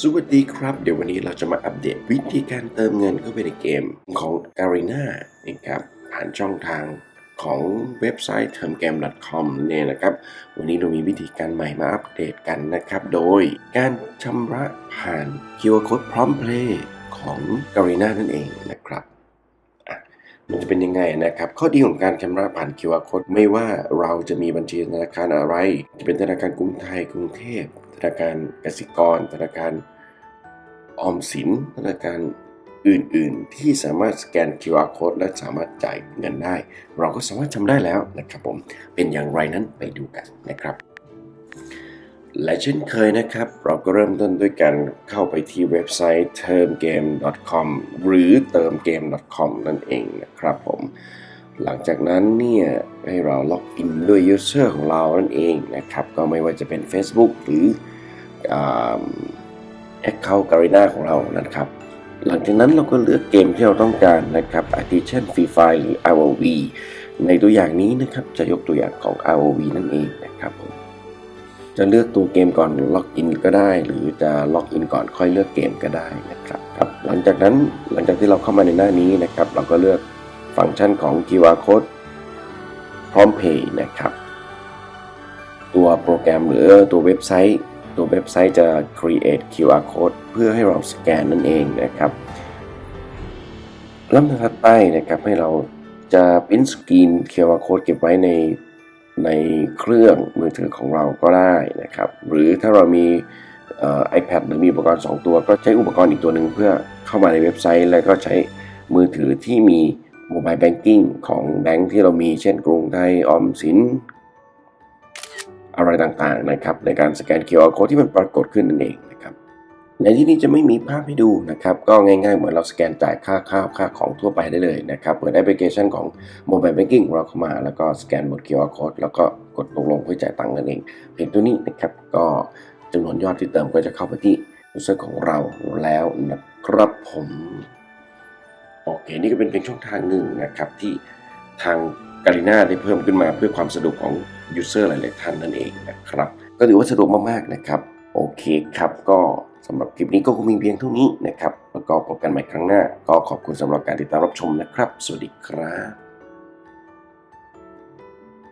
สวัสดีครับ เดี๋ยววันนี้เราจะมาอัปเดตวิธีการเติมเงินเข้าไปในเกมของ Garena นะครับผ่านช่องทางของเว็บไซต์ termgame.com เนี่ยนะครับ วันนี้เรามีวิธีการใหม่มาอัปเดตกันนะครับ โดยการชำระผ่าน QR Code พร้อมเพลย์ของ Garena นั่นเองนะครับมันจะเป็นยังไงนะครับ ข้อดีของการชำระผ่าน QR Code ไม่ว่าเราจะมีบัญชีธนาคารอะไร จะเป็นธนาคารกรุงไทยกรุงเทพ ธนาคารกสิกร ธนาคารออมสิน ธนาคารอื่นๆ ที่สามารถสแกน QR code และสามารถจ่ายเงินได้ เราก็สามารถทำได้แล้วนะครับผม เป็นอย่างไรนั้นไปดูกันนะครับ และเช่นเคยนะครับ เราก็เริ่มต้นด้วยการเข้าไปที่เว็บไซต์ termgame.com หรือเติมเกม .com นั่นเองนะครับผม หลังจากนั้นเนี่ยให้เราล็อกอินด้วย user ของเรานั่นเองนะครับ ก็ไม่ว่าจะเป็น Facebook หรือ แอคเคาท์การีนาของเรานะครับ หลังจากนั้นเราก็เลือกเกมที่เราต้องการนะครับอาทิเช่น Free Fire หรือ ROV ในตัวอย่างนี้นะครับจะยกตัวอย่างของ ROV นั่นเองนะครับผมจะเลือกตัวเกมก่อนล็อกอินก็ได้ หรือจะล็อกอินก่อนค่อยเลือกเกมก็ได้นะครับครับ หลังจากนั้นหลังจากที่เราเข้ามาในหน้านี้นะครับ เราก็เลือกฟังก์ชันของ QR code พร้อม Pay นะครับ ตัวโปรแกรมหรือตัวเว็บไซต์ ตัวเว็บไซต์จะ create QR code เพื่อให้เราสแกนนั่นเองนะครับลำดับถัดไปนะครับให้เราจะพิมพ์สกรีน QR code เก็บไว้ในในเครื่องมือถือของเราก็ได้นะครับ หรือถ้าเรามีเอ่อ iPad หรือมีอุปกรณ์ 2 ตัว ก็ใช้อุปกรณ์อีกตัวหนึ่งเพื่อเข้ามาในเว็บไซต์ แล้วก็ใช้มือถือที่มีโมบายแบงกิ้งของแบงค์ที่เรามีเช่นกรุงไทยออมสิน อะไรต่างๆนะครับ ในการสแกน QR code ที่มันปรากฏขึ้นนั่นเองนะครับในที่นี้จะไม่มีภาพให้ดูนะครับ ก็ง่ายๆ เหมือนเราสแกนจ่ายค่าข้าวค่าของทั่วไปได้เลยนะครับ เปิดแอปพลิเคชันของ Mobile Banking ของเราเข้ามาแล้วก็สแกนบน QR code แล้วก็กดตกลงเพื่อจ่ายตังค์นั่นเอง เพียงตัวนี้นะครับก็จำนวนยอดที่เติมก็จะเข้าไปที่ยูเซอร์ของเราแล้วนะครับผมโอเคนี่ก็เป็นเพียงช่องทางหนึ่งนะครับที่ทาง การีนาได้เพิ่มขึ้นมาเพื่อความสะดวกของยูเซอร์หลายๆท่านนั่นเองนะครับ ก็ถือว่าสะดวกมากๆนะครับ โอเคครับก็สำหรับคลิปนี้ก็คงมีเพียงเท่านี้นะครับ แล้วก็พบกันใหม่ครั้งหน้า ก็ขอบคุณสำหรับการติดตามรับชมนะครับ สวัสดีครับ